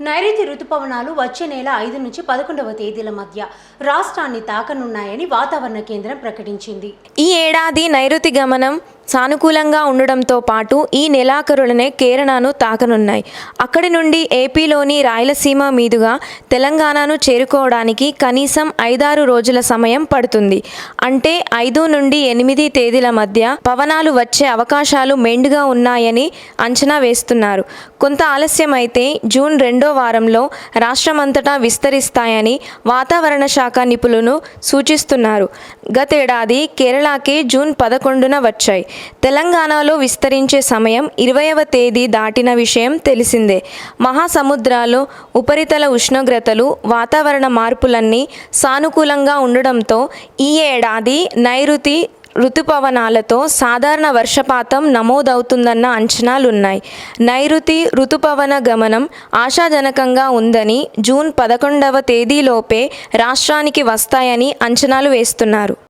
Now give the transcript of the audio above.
నైరుతి రుతుపవనాలు వచ్చే నెల ఐదు నుంచి పదకొండవ తేదీల మధ్య రాష్ట్రాన్ని తాకనున్నాయని వాతావరణ కేంద్రం ప్రకటించింది. ఈ ఏడాది నైరుతి గమనం సానుకూలంగా ఉండడంతో పాటు ఈ నెలాఖరులనే కేరళను తాకనున్నాయి. అక్కడి నుండి ఏపీలోని రాయలసీమ మీదుగా తెలంగాణను చేరుకోవడానికి కనీసం ఐదారు రోజుల సమయం పడుతుంది. అంటే ఐదు నుండి ఎనిమిది తేదీల మధ్య పవనాలు వచ్చే అవకాశాలు మెండుగా ఉన్నాయని అంచనా వేస్తున్నారు. కొంత ఆలస్యమైతే జూన్ రెండో వారంలో రాష్ట్రమంతటా విస్తరిస్తాయని వాతావరణ శాఖ నిపుణులు సూచిస్తున్నారు. గతేడాది కేరళకే జూన్ పదకొండున వచ్చాయి. తెలంగాణలో విస్తరించే సమయం ఇరవైవ తేదీ దాటిన విషయం తెలిసిందే. మహాసముద్రాలు ఉపరితల ఉష్ణోగ్రతలు వాతావరణ మార్పులన్నీ సానుకూలంగా ఉండడంతో ఈ ఏడాది నైరుతి ఋతుపవనాలతో సాధారణ వర్షపాతం నమోదవుతుందన్న అంచనాలున్నాయి. నైరుతి ఋతుపవన గమనం ఆశాజనకంగా ఉందని జూన్ పదకొండవ తేదీలోపే రాష్ట్రానికి వస్తాయని అంచనాలు వేస్తున్నారు.